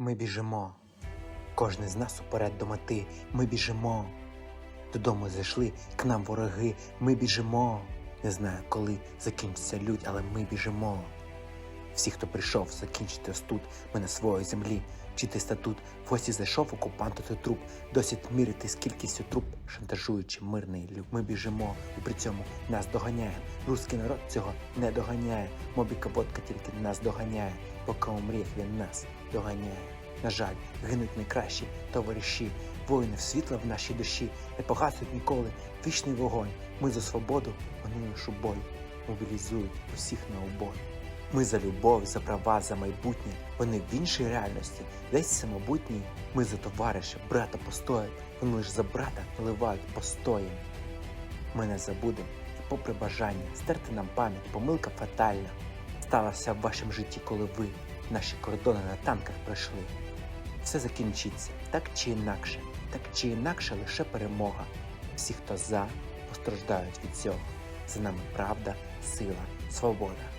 Ми біжимо. Кожен з нас уперед до мети. Ми біжимо. Додому зайшли к нам вороги. Ми біжимо. Не знаю, коли закінчиться лють, але ми біжимо. Всі, хто прийшов закінчити тут, ми на своїй землі, вчити статут, в гості зайшов окупант той труп, досить мірити з кількістю труп, шантажуючи мирний люд. Ми біжимо і при цьому нас доганяє. Руський народ цього не доганяє. Мобіка водка тільки нас доганяє, поки у мріях він нас доганяє. На жаль, гинуть найкращі товариші, воїни в світла в нашій душі, не погасуть ніколи вічний вогонь. Ми за свободу, пануючи бой, мобілізують усіх на убой. Ми за любов, за права, за майбутнє. Вони в іншій реальності, десь самобутній. Ми за товариша, брата постоять. Вони лиш за брата наливають постоєм. Ми не забудемо, і попри бажання стерти нам пам'ять, помилка фатальна. Сталася в вашому житті, коли ви наші кордони на танках пройшли. Все закінчиться так чи інакше, так чи інакше лише перемога. Всі, хто за, постраждають від цього. За нами правда, сила, свобода.